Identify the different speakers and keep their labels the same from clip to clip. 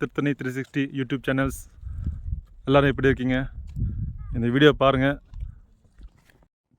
Speaker 1: Tiruttani three sixty YouTube channels எல்லோரும் எப்படி இருக்கீங்க? இந்த வீடியோ பாருங்கள்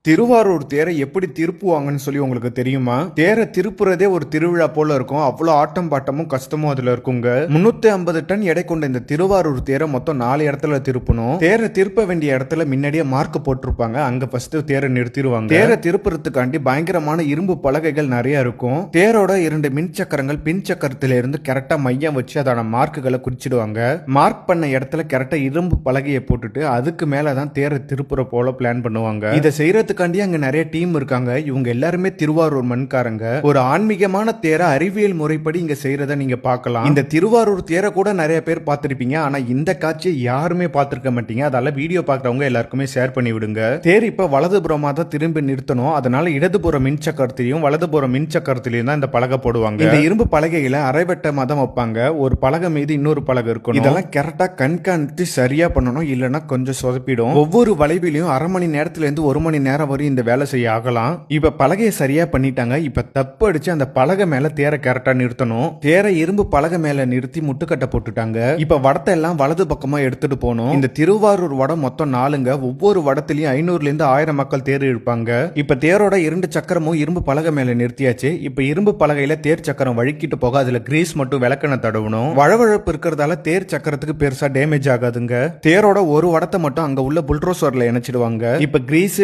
Speaker 2: திருவாரூர் தேரை எப்படி திருப்புவாங்கன்னு சொல்லி உங்களுக்கு தெரியுமா? தேரை திருப்புறதே ஒரு திருவிழா போல இருக்கும். அவ்வளோ ஆட்டம் பாட்டமும் கஷ்டமும் அதுல இருக்குங்க. முன்னூத்தி ஐம்பது டன் எடை கொண்ட இந்த திருவாரூர் தேரை மொத்தம் நாலு இடத்துல திருப்பணும். தேரை திருப்ப வேண்டிய இடத்துல முன்னாடியே மார்க் போட்டிருப்பாங்க. அங்க ஃபர்ஸ்ட் தேரை நிறுத்திடுவாங்க. தேரை திருப்புறதுக்காண்டி பயங்கரமான இரும்பு பலகைகள் நிறைய இருக்கும். தேரோட இரண்டு மின் சக்கரங்கள் பின் சக்கரத்துல இருந்து கரெக்டா மையம் வச்சு அதோட மார்க்குகளை குறிச்சிடுவாங்க. மார்க் பண்ண இடத்துல கரெக்டா இரும்பு பலகையை போட்டுட்டு அதுக்கு மேலதான் தேரை திருப்புற போல பிளான் பண்ணுவாங்க. இதை செய்யறது செய்யறதுக்காண்டி அங்க நிறைய டீம் இருக்காங்க. இவங்க எல்லாருமே திருவாரூர் மண்காரங்க. ஒரு ஆன்மீகமான தேரை அறிவியல் முறைப்படி இங்க செய்யறத நீங்க பார்க்கலாம். இந்த திருவாரூர் தேரை கூட நிறைய பேர் பார்த்திருப்பீங்க. ஆனா இந்த காட்சியை யாருமே பார்த்திருக்க மாட்டீங்க. அதால வீடியோ பார்க்கறவங்க எல்லாருக்குமே ஷேர் பண்ணி விடுங்க. தேர் இப்ப வலதுபுறமா தான் திரும்பி நிறுத்தணும். அதனால இடதுபுற மின் சக்கரத்திலையும் வலதுபுற மின் சக்கரத்திலையும் தான் இந்த பலகை போடுவாங்க. இந்த இரும்பு பலகைகளை அரைவட்டமா தான் வைப்பாங்க. ஒரு பலகை மீது இன்னொரு பலகை இருக்கும் இதெல்லாம் கரெக்டா கண்காணித்து சரியா பண்ணணும். இல்லைன்னா கொஞ்சம் சொதப்பிடும். ஒவ்வொரு வளைவிலையும் அரை மணி நேரத்துல இருந்து ஒரு மணி நேரம் வரை இந்த வேலை செய்ய ஆகலாம். இப்ப பலகையை சரியா பண்ணிட்டாங்க. இப்ப தப்பு அடிச்சு அந்த பலகை மேல தேரை கரெக்டா நிறுத்தணும். தேரை இரும்பு பலகை மேல நிறுத்தி முட்டுக்கட்டை போட்டுட்டாங்க. இப்ப வடத்தை எல்லாம் வலது பக்கமா எடுத்துட்டு போகணும். இந்த திருவாரூர் வடம் மொத்தம் நாலுங்க. ஒவ்வொரு வடத்திலையும் ஐநூறுல இருந்து ஆயிரம் மக்கள் தேர் இருப்பாங்க இப்ப தேரோட இரண்டு சக்கரமும் இரும்பு பலகை மேல நிறுத்தியாச்சு. இப்ப இரும்பு பலகையில தேர் சக்கரம் வழுக்கிட்டு போக அதுல கிரீஸ் மட்டும் விளக்கண தடவணும். வழவழப்பு இருக்கிறதால தேர் சக்கரத்துக்கு பெருசா டேமேஜ் ஆகாதுங்க. தேரோட ஒரு வடத்தை மட்டும் அங்க உள்ள புல்ட்ரோசர்ல இணைச்சிடுவாங்க. இப்ப கிரீஸ்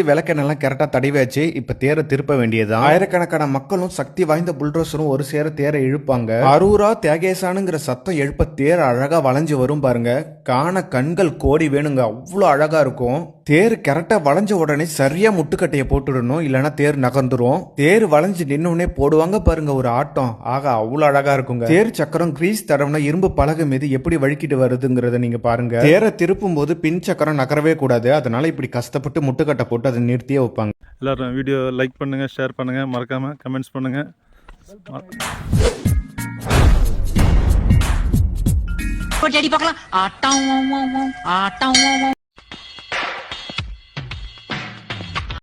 Speaker 2: கரெக்டாக கரெக்டா தடிவாச்சு இப்போ தேரை திருப்ப வேண்டியதுதான். ஆயிரக்கணக்கான மக்களும் சக்தி வாய்ந்த புல்டோசரும் ஒரு சேர தேரை இழுப்பாங்க. அரூரா தேகேசானுங்கிற சத்தம் எழுப்ப தேர் அழகாக வளைஞ்சு வரும் பாருங்க. காண கண்கள் கோடி வேணுங்க. அவ்வளோ அழகா இருக்கும். தேர் கரெக்டா வளைஞ்ச உடனே சரியா முட்டுக்கட்டையை போட்டுடணும் இல்லைன்னா தேர் நகர்ந்துரும். தேர் வளைஞ்சு நின்னுடனே போடுவாங்க பாருங்க ஒரு ஆட்டம். ஆகா அவ்வளோ அழகா இருக்குங்க. தேர் சக்கரம் கிரீஸ் தடவுனா இரும்பு பலகை மீது எப்படி வழுக்கிட்டு வருதுங்கிறத நீங்க பாருங்க. தேரை திருப்பும் போது பின் சக்கரம் நகரவே கூடாது. அதனால இப்படி கஷ்டப்பட்டு முட்டுக்கட்டை போட்டு அதை நிறுத்தியே வைப்பாங்க.
Speaker 1: எல்லோரும் வீடியோ லைக் பண்ணுங்கள் ஷேர் பண்ணுங்கள் மறக்காமல் கமெண்ட்ஸ் பண்ணுங்கள்
Speaker 3: போட்டு அடி பார்க்கலாம். ஆட்டம் ஆட்டம்.